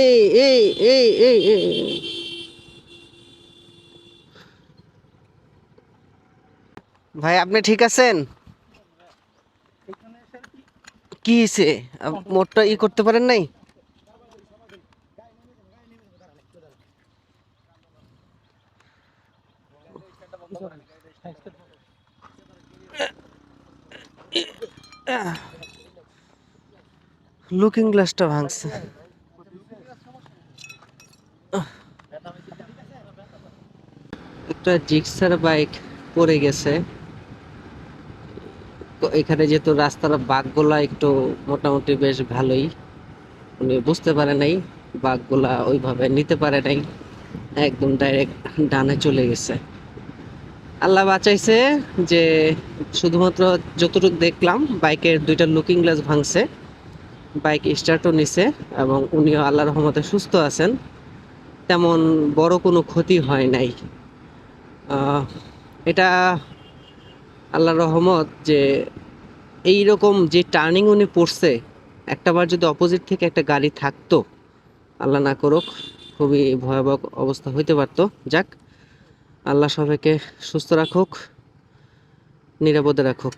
এই এই এই এই এই ভাই, আপনি ঠিক আছেন? কি হয়েছে মোটটা ই করতে পারেন নাই? লুকিং গ্লাসটা ভাঙছে। একটা জিক্সার বাইক পড়ে গেছে। এখানে যেহেতু রাস্তার বাঘগুলা একটু মোটামুটি বেশ ভালোই, উনি বুঝতে পারে নাই, বাঘগুলা ওইভাবে নিতে পারে নাই, একদম ডাইরেক্ট ডানে চলে গেছে। আল্লাহ বাঁচাইছে যে শুধুমাত্র যতটুকু দেখলাম, বাইকের দুইটা লুকিং গ্লাস ভাঙছে, বাইক স্টার্টও নিছে এবং উনিও আল্লাহর রহমতে সুস্থ আছেন। তেমন বড় কোনো ক্ষতি হয় নাই। এটা আল্লাহর রহমত যে এই রকম যে টার্নিং উনি পড়ছে, একটাবার যদি অপোজিট থেকে একটা গাড়ি থাকতো, আল্লাহ না করুক, খুবই ভয়াবহ অবস্থা হইতে পারতো। যাক, আল্লাহ সবাইকে সুস্থ রাখুক, নিরাপদে রাখুক।